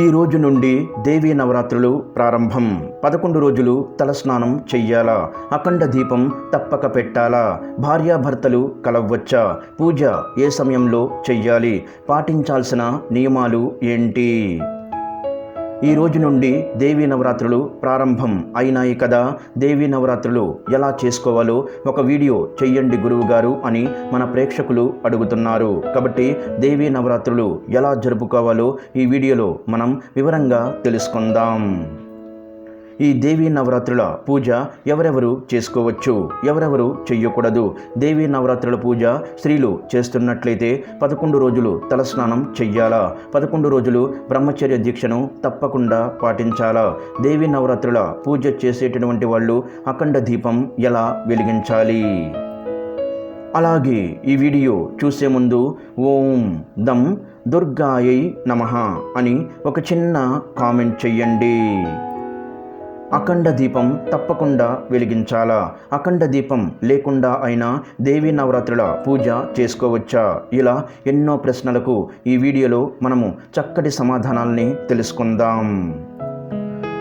ఈ రోజు నుండి దేవీ నవరాత్రులు ప్రారంభం. పదకొండు రోజులు తలస్నానం చెయ్యాలా? అఖండ దీపం తప్పక పెట్టాలా? భార్యాభర్తలు కలవ్వచ్చా పూజ ఏ సమయంలో చెయ్యాలి? పాటించాల్సిన నియమాలు ఏంటి? ఈ రోజు నుండి దేవీ నవరాత్రులు ప్రారంభం అయినాయి కదా. దేవీ నవరాత్రులు ఎలా చేసుకోవాలో ఒక వీడియో చెయ్యండి గురువు గారు అని మన ప్రేక్షకులు అడుగుతున్నారు. కాబట్టి దేవీ నవరాత్రులు ఎలా జరుపుకోవాలో ఈ వీడియోలో మనం వివరంగా తెలుసుకుందాం. ఈ దేవీ నవరాత్రుల పూజ ఎవరెవరు చేసుకోవచ్చు? ఎవరెవరు చెయ్యకూడదు? దేవీ నవరాత్రుల పూజ స్త్రీలు చేస్తున్నట్లయితే పదకొండు రోజులు తలస్నానం చెయ్యాలా? పదకొండు రోజులు బ్రహ్మచర్య దీక్షను తప్పకుండా పాటించాలా? దేవీ నవరాత్రుల పూజ చేసేటటువంటి వాళ్ళు అఖండ దీపం ఎలా వెలిగించాలి? అలాగే ఈ వీడియో చూసే ముందు ఓం దం దుర్గాయై నమః అని ఒక చిన్న కామెంట్ చెయ్యండి. అఖండ దీపం తప్పకుండా వెలిగించాలా? అఖండ దీపం లేకుండా అయినా దేవీ నవరాత్రుల పూజ చేసుకోవచ్చా? ఇలా ఎన్నో ప్రశ్నలకు ఈ వీడియోలో మనము చక్కటి సమాధానాల్ని తెలుసుకుందాం.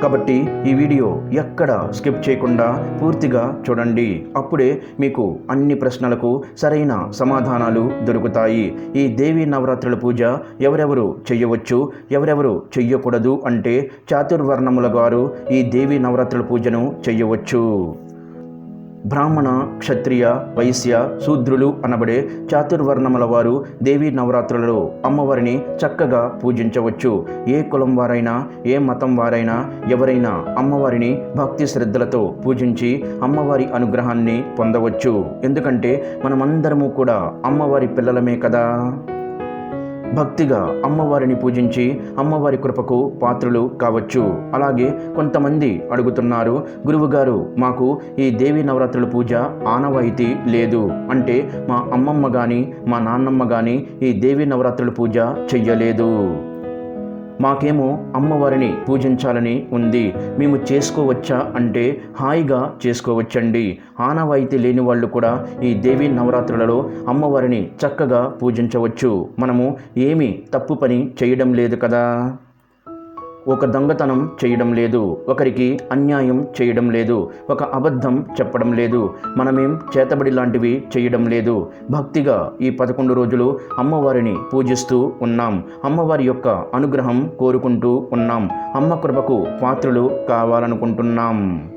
కాబట్టి ఈ వీడియో ఎక్కడ స్కిప్ చేయకుండా పూర్తిగా చూడండి. అప్పుడే మీకు అన్ని ప్రశ్నలకు సరైన సమాధానాలు దొరుకుతాయి. ఈ దేవీ నవరాత్రుల పూజ ఎవరెవరు చెయ్యవచ్చు ఎవరెవరు చెయ్యకూడదు అంటే చాతుర్వర్ణముల గారు ఈ దేవీ నవరాత్రుల పూజను చెయ్యవచ్చు. బ్రాహ్మణ క్షత్రియ వైశ్య శూద్రులు అనబడే చాతుర్వర్ణముల వారు దేవీ నవరాత్రులలో అమ్మవారిని చక్కగా పూజించవచ్చు. ఏ కులం వారైనా ఏ మతం వారైనా ఎవరైనా అమ్మవారిని భక్తి శ్రద్ధలతో పూజించి అమ్మవారి అనుగ్రహాన్ని పొందవచ్చు. ఎందుకంటే మనమందరము కూడా అమ్మవారి పిల్లలమే కదా? భక్తిగా అమ్మవారిని పూజించి అమ్మవారి కృపకు పాత్రులు కావచ్చు. అలాగే కొంతమంది అడుగుతున్నారు గురువుగారు మాకు ఈ దేవి నవరాత్రుల పూజ ఆనవాయితీ లేదు. అంటే మా అమ్మమ్మ కానీ మా నాన్నమ్మ కానీ ఈ దేవి నవరాత్రుల పూజ చెయ్యలేదు. మాకేమో అమ్మవారిని పూజించాలని ఉంది. మేము చేసుకోవచ్చా అంటే హాయిగా చేసుకోవచ్చండి. ఆనవాయితీ లేని వాళ్ళు కూడా ఈ దేవి నవరాత్రులలో అమ్మవారిని చక్కగా పూజించవచ్చు. మనము ఏమీ తప్పు పని చేయడం లేదు కదా? ఒక దొంగతనం చేయడం లేదు ఒకరికి అన్యాయం చేయడం లేదు ఒక అబద్ధం చెప్పడం లేదు మనమేం చేతబడి లాంటివి చేయడం లేదు. భక్తిగా ఈ పదకొండు రోజులు అమ్మవారిని పూజిస్తూ ఉన్నాం. అమ్మవారి యొక్క అనుగ్రహం కోరుకుంటూ ఉన్నాం. అమ్మ కృపకు పాత్రలు కావాలనుకుంటున్నాం.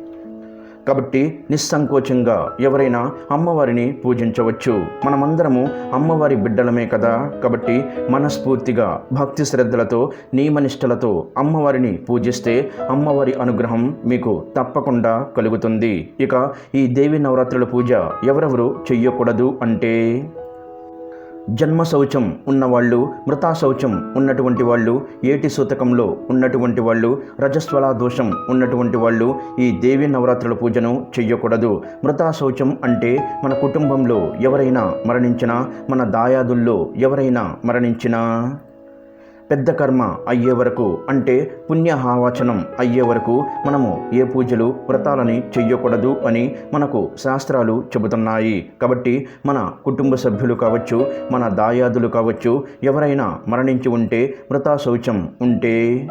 కాబట్టి నిస్సంకోచంగా ఎవరైనా అమ్మవారిని పూజించవచ్చు. మనమందరము అమ్మవారి బిడ్డలమే కదా. కాబట్టి మనస్ఫూర్తిగా భక్తి శ్రద్ధలతో నియమనిష్టలతో అమ్మవారిని పూజిస్తే అమ్మవారి అనుగ్రహం మీకు తప్పకుండా కలుగుతుంది. ఇక ఈ దేవి నవరాత్రుల పూజ ఎవరెవరు చెయ్యకూడదు అంటే జన్మ శౌచం ఉన్నవాళ్ళు మృతా శౌచం ఉన్నటువంటి వాళ్ళు ఏటి సూతకంలో ఉన్నటువంటి వాళ్ళు రజస్వల దోషం ఉన్నటువంటి వాళ్ళు ఈ దేవి నవరాత్రుల పూజను చెయ్యకూడదు. మృతా శౌచం అంటే మన కుటుంబంలో ఎవరైనా మరణించినా మన దాయాదుల్లో ఎవరైనా మరణించినా. పెద్ద కర్మ అయ్యే వరకు అంటే పుణ్యహావచనం అయ్యే వరకు మనము ఏ పూజలు వ్రతాలని చెయ్యకూడదు అని మనకు శాస్త్రాలు చెబుతున్నాయి. కాబట్టి మన కుటుంబ సభ్యులు కావచ్చు మన దాయాదులు కావచ్చు ఎవరైనా మరణించి ఉంటే వ్రతా శౌచం ఉంటే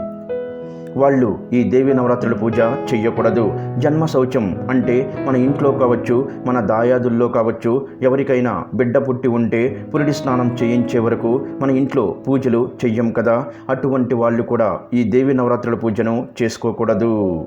వాళ్ళు ఈ దేవి నవరాత్రుల పూజ చెయ్యకూడదు. జన్మ శౌచం అంటే మన ఇంట్లో కావచ్చు మన దాయాదుల్లో కావచ్చు ఎవరికైనా బిడ్డ పుట్టి ఉంటే పురిడి స్నానం చేయించే వరకు మన ఇంట్లో పూజలు చెయ్యం కదా. అటువంటి వాళ్ళు కూడా ఈ దేవి నవరాత్రుల పూజను చేసుకోకూడదు.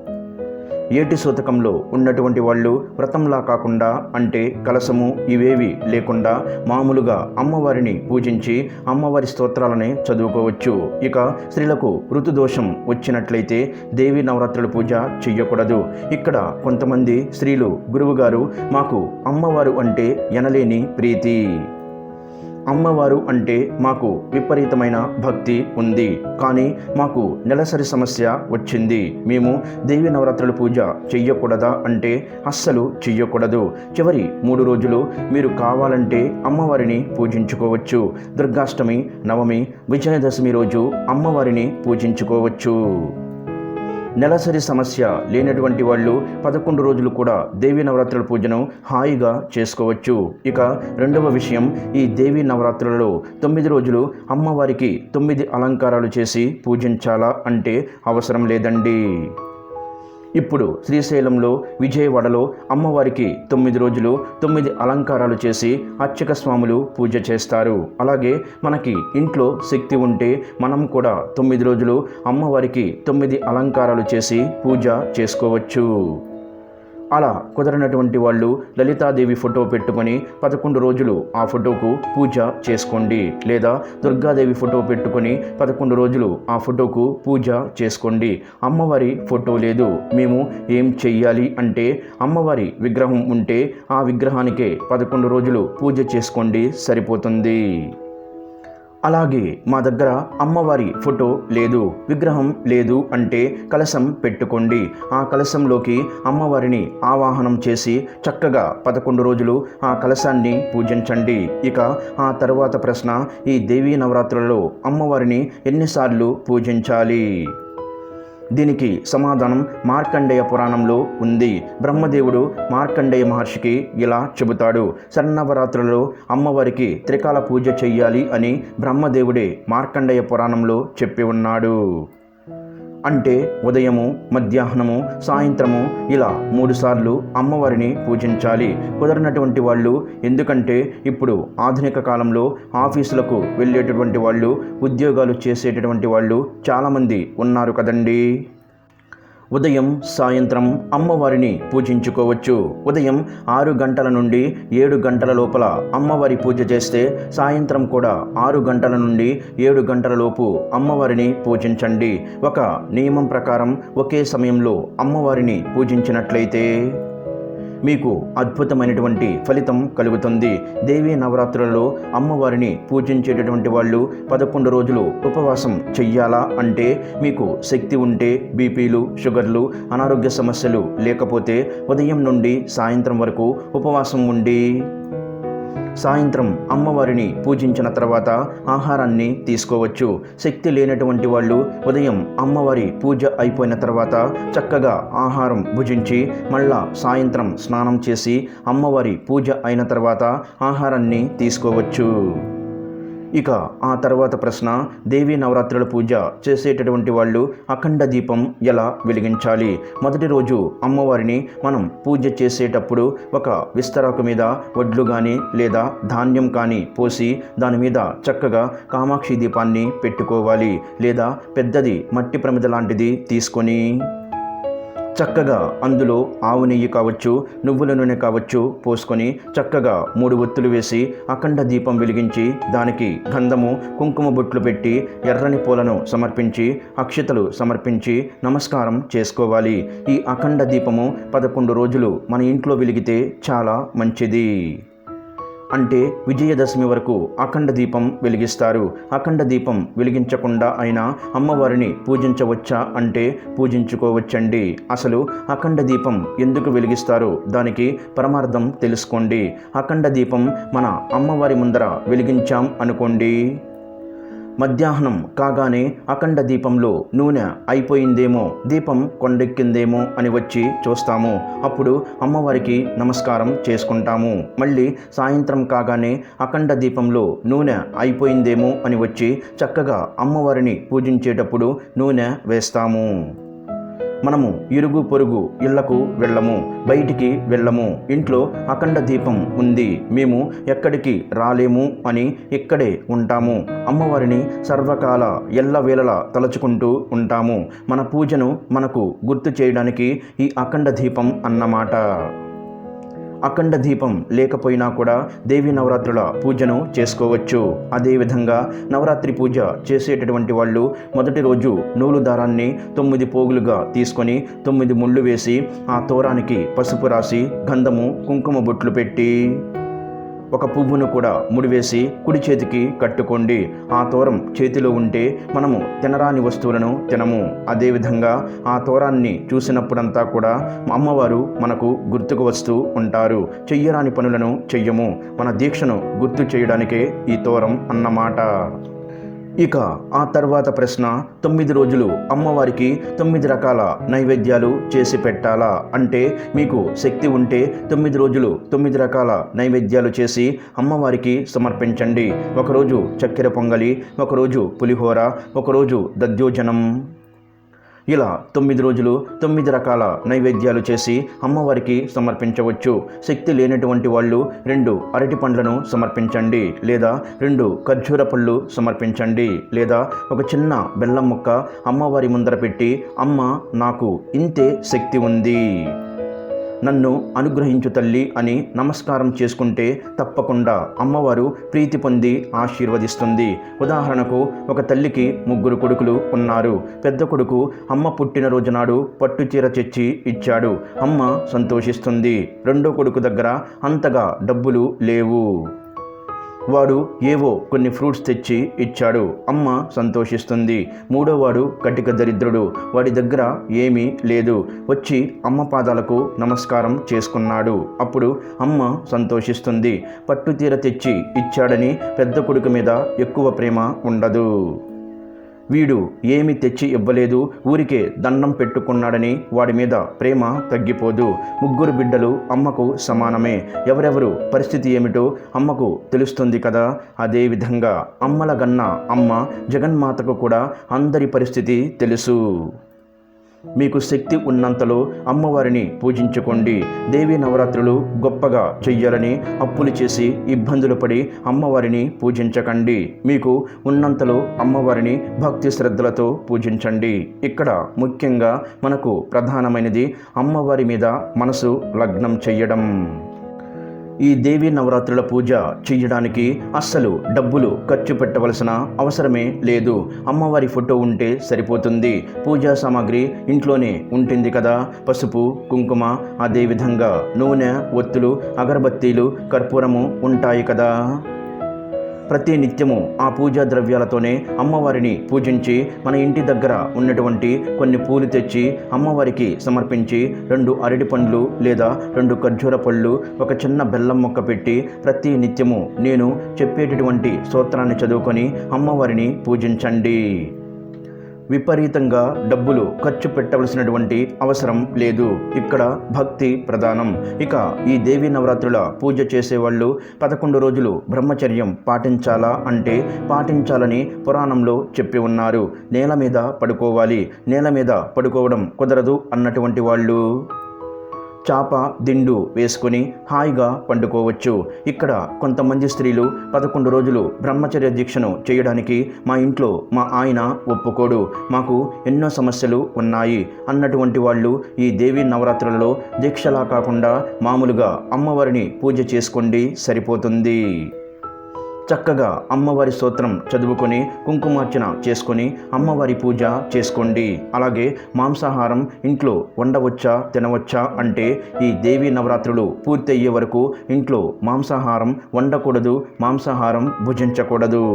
ఏటి సూతకంలో ఉన్నటువంటి వాళ్ళు వ్రతంలా కాకుండా అంటే కలసము ఇవేవి లేకుండా మామూలుగా అమ్మవారిని పూజించి అమ్మవారి స్తోత్రాలనే చదువుకోవచ్చు. ఇక స్త్రీలకు ఋతుదోషం వచ్చినట్లయితే దేవి నవరాత్రుల పూజ చెయ్యకూడదు. ఇక్కడ కొంతమంది స్త్రీలు గురువుగారు మాకు అమ్మవారు అంటే ఎనలేని ప్రీతి. అమ్మవారు అంటే మాకు విపరీతమైన భక్తి ఉంది. కానీ మాకు నెలసరి సమస్య వచ్చింది. మేము దేవి నవరాత్రుల పూజ చెయ్యకూడదా అంటే అస్సలు చెయ్యకూడదు. చివరి మూడు రోజులు మీరు కావాలంటే అమ్మవారిని పూజించుకోవచ్చు. దుర్గాష్టమి నవమి విజయదశమి రోజు అమ్మవారిని పూజించుకోవచ్చు. నెలసరి సమస్య లేనటువంటి వాళ్ళు పదకొండు రోజులు కూడా దేవీ నవరాత్రుల పూజను హాయిగా చేసుకోవచ్చు. ఇక రెండవ విషయం ఈ దేవీ నవరాత్రులలో తొమ్మిది రోజులు అమ్మవారికి తొమ్మిది అలంకారాలు చేసి పూజించాలా అంటే అవసరం లేదండి. ఇప్పుడు శ్రీశైలంలో విజయవాడలో అమ్మవారికి తొమ్మిది రోజులు తొమ్మిది అలంకారాలు చేసి అర్చక స్వాములు పూజ చేస్తారు. అలాగే మనకి ఇంట్లో శక్తి ఉంటే మనం కూడా తొమ్మిది రోజులు అమ్మవారికి తొమ్మిది అలంకారాలు చేసి పూజ చేసుకోవచ్చు. అలా కుదరనటువంటి వాళ్ళు లలితాదేవి ఫోటో పెట్టుకొని పదకొండు రోజులు ఆ ఫోటోకు పూజ చేసుకోండి. లేదా దుర్గాదేవి ఫోటో పెట్టుకొని పదకొండు రోజులు ఆ ఫోటోకు పూజ చేసుకోండి. అమ్మవారి ఫోటో లేదు. మేము ఏం చెయ్యాలి అంటే అమ్మవారి విగ్రహం ఉంటే ఆ విగ్రహానికే పదకొండు రోజులు పూజ చేసుకోండి. సరిపోతుంది. అలాగే మా దగ్గర అమ్మవారి ఫోటో లేదు విగ్రహం లేదు అంటే కలశం పెట్టుకోండి. ఆ కలశంలోకి అమ్మవారిని ఆవాహనం చేసి చక్కగా పదకొండు రోజులు ఆ కలశాన్ని పూజించండి. ఇక ఆ తర్వాత ప్రశ్న ఈ దేవీ నవరాత్రులలో అమ్మవారిని ఎన్నిసార్లు పూజించాలి? దీనికి సమాధానం మార్కండేయ పురాణంలో ఉంది. బ్రహ్మదేవుడు మార్కండేయ మహర్షికి ఇలా చెబుతాడు సన్నవరాత్రులలో అమ్మవారికి త్రికాల పూజ చెయ్యాలి అని బ్రహ్మదేవుడే మార్కండేయ పురాణంలో చెప్పి ఉన్నాడు. అంటే ఉదయము మధ్యాహ్నము సాయంత్రము ఇలా మూడుసార్లు అమ్మవారిని పూజించాలి. కుదరనటువంటి వాళ్ళు ఎందుకంటే ఇప్పుడు ఆధునిక కాలంలో ఆఫీసులకు వెళ్ళేటటువంటి వాళ్ళు ఉద్యోగాలు చేసేటటువంటి వాళ్ళు చాలామంది ఉన్నారు కదండీ. ఉదయం సాయంత్రం అమ్మవారిని పూజించుకోవచ్చు. ఉదయం ఆరు గంటల నుండి ఏడు గంటల లోపల అమ్మవారి పూజ చేస్తే సాయంత్రం కూడా ఆరు గంటల నుండి ఏడు గంటల లోపు అమ్మవారిని పూజించండి. ఒక నియమం ప్రకారం ఒకే సమయంలో అమ్మవారిని పూజించినట్లయితే మీకు అద్భుతమైనటువంటి ఫలితం కలుగుతుంది. దేవీ నవరాత్రులలో అమ్మవారిని పూజించేటటువంటి వాళ్ళు పదకొండు రోజులు ఉపవాసం చెయ్యాలా అంటే మీకు శక్తి ఉంటే బీపీలు షుగర్లు అనారోగ్య సమస్యలు లేకపోతే ఉదయం నుండి సాయంత్రం వరకు ఉపవాసం ఉండి సాయంత్రం అమ్మవారిని పూజించిన తర్వాత ఆహారాన్ని తీసుకోవచ్చు. శక్తి లేనటువంటి వాళ్ళు ఉదయం అమ్మవారి పూజ అయిపోయిన తర్వాత చక్కగా ఆహారం భుజించి మళ్ళా సాయంత్రం స్నానం చేసి అమ్మవారి పూజ అయిన తర్వాత ఆహారాన్ని తీసుకోవచ్చు. ఇక ఆ తర్వాత ప్రశ్న దేవీ నవరాత్రుల పూజ చేసేటటువంటి వాళ్ళు అఖండ దీపం ఎలా వెలిగించాలి? మొదటి రోజు అమ్మవారిని మనం పూజ చేసేటప్పుడు ఒక విస్తరాకు మీద వడ్లు కానీ లేదా ధాన్యం కానీ పోసి దాని మీద చక్కగా కామాక్షి దీపాన్ని పెట్టుకోవాలి లేదా పెద్దది మట్టి ప్రమిద లాంటిది తీసుకొని చక్కగా అందులో ఆవు నెయ్యి కావచ్చు నువ్వుల నూనె కావచ్చు పోసుకొని చక్కగా మూడు ఒత్తులు వేసి అఖండ దీపం వెలిగించి దానికి గంధము కుంకుమ బొట్లు పెట్టి ఎర్రని పూలను సమర్పించి అక్షతలు సమర్పించి నమస్కారం చేసుకోవాలి. ఈ అఖండ దీపము పదకొండు రోజులు మన ఇంట్లో వెలిగితే చాలా మంచిది. అంటే విజయదశమి వరకు అఖండ దీపం వెలిగిస్తారు. అఖండ దీపం వెలిగించకుండా అయినా అమ్మవారిని పూజించవచ్చా అంటే పూజించుకోవచ్చండి. అసలు అఖండ దీపం ఎందుకు వెలిగిస్తారో దానికి పరమార్థం తెలుసుకోండి. అఖండ దీపం మన అమ్మవారి ముందర వెలిగించాం అనుకోండి. మధ్యాహ్నం కాగానే అఖండ దీపంలో నూనె అయిపోయిందేమో దీపం కొండెక్కిందేమో అని వచ్చి చూస్తాము. అప్పుడు అమ్మవారికి నమస్కారం చేసుకుంటాము. మళ్ళీ సాయంత్రం కాగానే అఖండ దీపంలో నూనె అయిపోయిందేమో అని వచ్చి చక్కగా అమ్మవారిని పూజించేటప్పుడు నూనె వేస్తాము. మనము ఇరుగు పొరుగు ఇళ్ళకు వెళ్ళము బయటికి వెళ్ళము. ఇంట్లో అఖండ దీపం ఉంది. మేము ఎక్కడికి రాలేము అని ఇక్కడే ఉంటాము. అమ్మవారిని సర్వకాల ఎల్లవేళలా తలుచుకుంటూ ఉంటాము. మన పూజను మనకు గుర్తు చేయడానికి ఈ అఖండ దీపం అన్నమాట. అఖండ దీపం లేకపోయినా కూడా దేవి నవరాత్రుల పూజను చేసుకోవచ్చు. అదేవిధంగా నవరాత్రి పూజ చేసేటటువంటి వాళ్ళు మొదటి రోజు నూలు దారాన్ని తొమ్మిది పోగులుగా తీసుకొని తొమ్మిది ముళ్ళు వేసి ఆ తోరానికి పసుపు రాసి గంధము కుంకుమ బొట్లు పెట్టి ఒక పువ్వును కూడా ముడివేసి కుడి చేతికి కట్టుకోండి. ఆ తోరం చేతిలో ఉంటే మనము తినరాని వస్తువులను తినము. అదేవిధంగా ఆ తోరాన్ని చూసినప్పుడంతా కూడా అమ్మవారు మనకు గుర్తుకు వస్తూ ఉంటారు. చెయ్యరాని పనులను చెయ్యము. మన దీక్షను గుర్తు చేయడానికే ఈ తోరం అన్నమాట. ఇక ఆ తర్వాత ప్రశ్న తొమ్మిది రోజులు అమ్మవారికి తొమ్మిది రకాల నైవేద్యాలు చేసి పెట్టాలా? అంటే మీకు శక్తి ఉంటే తొమ్మిది రోజులు తొమ్మిది రకాల నైవేద్యాలు చేసి అమ్మవారికి సమర్పించండి. ఒకరోజు చక్కెర పొంగలి ఒకరోజు పులిహోర ఒకరోజు దద్యోజనం ఇలా తొమ్మిది రోజులు తొమ్మిది రకాల నైవేద్యాలు చేసి అమ్మవారికి సమర్పించవచ్చు. శక్తి లేనటువంటి వాళ్ళు రెండు అరటి పండ్లను సమర్పించండి లేదా రెండు ఖర్జూర పళ్ళు సమర్పించండి లేదా ఒక చిన్న బెల్లం ముక్క అమ్మవారి ముందర పెట్టి అమ్మ నాకు ఇంతే శక్తి ఉంది. నన్ను అనుగ్రహించు తల్లి అని నమస్కారం చేసుకుంటే తప్పకుండా అమ్మవారు ప్రీతి పొంది ఆశీర్వదిస్తుంది. ఉదాహరణకు ఒక తల్లికి ముగ్గురు కొడుకులు ఉన్నారు. పెద్ద కొడుకు అమ్మ పుట్టినరోజు నాడు పట్టు చీర తెచ్చి ఇచ్చాడు. అమ్మ సంతోషిస్తుంది. రెండో కొడుకు దగ్గర అంతగా డబ్బులు లేవు. వాడు ఏవో కొన్ని ఫ్రూట్స్ తెచ్చి ఇచ్చాడు. అమ్మ సంతోషిస్తుంది. మూడోవాడు కటిక దరిద్రుడు. వాడి దగ్గర ఏమీ లేదు. వచ్చి అమ్మ పాదాలకు నమస్కారం చేసుకున్నాడు. అప్పుడు అమ్మ సంతోషిస్తుంది. పట్టుతీర తెచ్చి ఇచ్చాడని పెద్ద కొడుకు మీద ఎక్కువ ప్రేమ ఉండదు. వీడు ఏమి తెచ్చి ఇవ్వలేదు ఊరికే దండం పెట్టుకున్నాడని వాడి మీద ప్రేమ తగ్గిపోదు. ముగ్గురు బిడ్డలు అమ్మకు సమానమే. ఎవరెవరు పరిస్థితి ఏమిటో అమ్మకు తెలుస్తుంది కదా. అదేవిధంగా అమ్మల గన్న అమ్మ జగన్మాతకు కూడా అందరి పరిస్థితి తెలుసు. మీకు శక్తి ఉన్నంతలో అమ్మవారిని పూజించుకోండి. దేవీ నవరాత్రులు గొప్పగా చెయ్యాలని అప్పులు చేసి ఇబ్బందులు పడి అమ్మవారిని పూజించకండి. మీకు ఉన్నంతలో అమ్మవారిని భక్తి శ్రద్ధలతో పూజించండి. ఇక్కడ ముఖ్యంగా మనకు ప్రధానమైనది అమ్మవారి మీద మనసు లగ్నం చెయ్యడం. ఈ దేవీ నవరాత్రుల పూజ చేయడానికి అస్సలు డబ్బులు ఖర్చు పెట్టవలసిన అవసరమే లేదు. అమ్మవారి ఫోటో ఉంటే సరిపోతుంది. పూజా సామాగ్రి ఇంట్లోనే ఉంటుంది కదా. పసుపు కుంకుమ అదేవిధంగా నూనె ఒత్తులు అగరబత్తీలు కర్పూరము ఉంటాయి కదా. ప్రతి నిత్యము ఆ పూజా ద్రవ్యాలతోనే అమ్మవారిని పూజించి మన ఇంటి దగ్గర ఉన్నటువంటి కొన్ని పూలు తెచ్చి అమ్మవారికి సమర్పించి రెండు అరటి పండ్లు లేదా రెండు ఖర్జూర పళ్ళు ఒక చిన్న బెల్లం మొక్క పెట్టి ప్రతి నిత్యము నేను చెప్పేటటువంటి స్తోత్రాన్ని చదువుకొని అమ్మవారిని పూజించండి. విపరీతంగా డబ్బులు ఖర్చు పెట్టవలసినటువంటి అవసరం లేదు. ఇక్కడ భక్తి ప్రధానం. ఇక ఈ దేవీ నవరాత్రుల పూజ చేసేవాళ్ళు పదకొండు రోజులు బ్రహ్మచర్యం పాటించాలా అంటే పాటించాలని పురాణంలో చెప్పి ఉన్నారు. నేల మీద పడుకోవాలి. నేల మీద పడుకోవడం కుదరదు అన్నటువంటి వాళ్ళు. చాప దిండు వేసుకొని హాయిగా పండుకోవచ్చు. ఇక్కడ కొంతమంది స్త్రీలు పదకొండు రోజులు బ్రహ్మచర్య దీక్షను చేయడానికి మా ఇంట్లో మా ఆయన ఒప్పుకోడు. మాకు ఎన్నో సమస్యలు ఉన్నాయి. అన్నటువంటి వాళ్ళు ఈ దేవి నవరాత్రులలో దీక్షలా కాకుండా మామూలుగా అమ్మవారిని పూజ చేసుకోండి సరిపోతుంది. చక్కగా అమ్మవారి స్తోత్రం చదువుకొని కుంకుమార్చన చేసుకొని అమ్మవారి పూజ చేసుకోండి. అలాగే మాంసాహారం ఇంట్లో వండవచ్చా తినవచ్చా అంటే ఈ దేవీ నవరాత్రులు పూర్తయ్యే వరకు ఇంట్లో మాంసాహారం వండకూడదు మాంసాహారం భుజించకూడదు.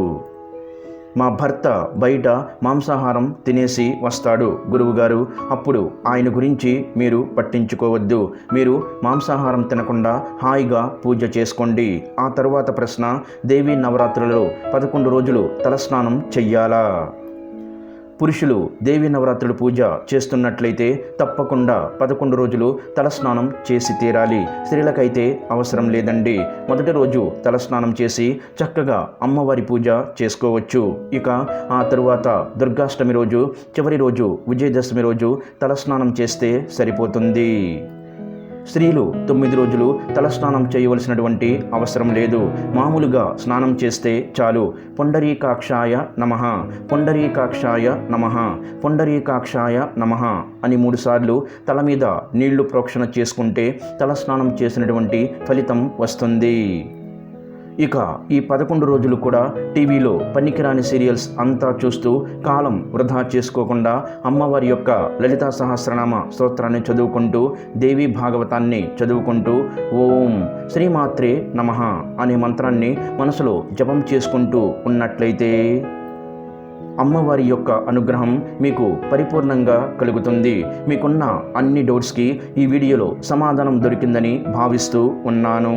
మా భర్త బయట మాంసాహారం తినేసి వస్తాడు. గురువుగారు అప్పుడు ఆయన గురించి మీరు పట్టించుకోవద్దు. మీరు మాంసాహారం తినకుండా హాయిగా పూజ చేసుకోండి. ఆ తరువాత ప్రశ్న దేవీ నవరాత్రులలో పదకొండు రోజులు తలస్నానం చెయ్యాలా? పురుషులు దేవి నవరాత్రులు పూజ చేస్తున్నట్లయితే తప్పకుండా పదకొండు రోజులు తలస్నానం చేసి తీరాలి. స్త్రీలకైతే అవసరం లేదండి. మొదటి రోజు తలస్నానం చేసి చక్కగా అమ్మవారి పూజ చేసుకోవచ్చు. ఇక ఆ తరువాత దుర్గాష్టమి రోజు చివరి రోజు విజయదశమి రోజు తలస్నానం చేస్తే సరిపోతుంది. స్త్రీలు తొమ్మిది రోజులు తలస్నానం చేయవలసినటువంటి అవసరం లేదు. మామూలుగా స్నానం చేస్తే చాలు. పొండరీకాక్షాయ నమ. పొండరీకాక్షాయ నమ. పొండరీకాక్షాయ నమ అని మూడుసార్లు తల మీద నీళ్ళు ప్రోక్షణ చేసుకుంటే తలస్నానం చేసినటువంటి ఫలితం వస్తుంది. ఇక ఈ పదకొండు రోజులు కూడా టీవీలో పనికిరాని సీరియల్స్ అంతా చూస్తూ కాలం వృధా చేసుకోకుండా అమ్మవారి యొక్క లలితా సహస్రనామ స్తోత్రాన్ని చదువుకుంటూ దేవి భాగవతాన్ని చదువుకుంటూ ఓం శ్రీమాత్రే నమ అనే మంత్రాన్ని మనసులో జపం చేసుకుంటూ ఉన్నట్లయితే అమ్మవారి యొక్క అనుగ్రహం మీకు పరిపూర్ణంగా కలుగుతుంది. మీకున్న అన్ని డౌట్స్కి ఈ వీడియోలో సమాధానం దొరికిందని భావిస్తూ ఉన్నాను.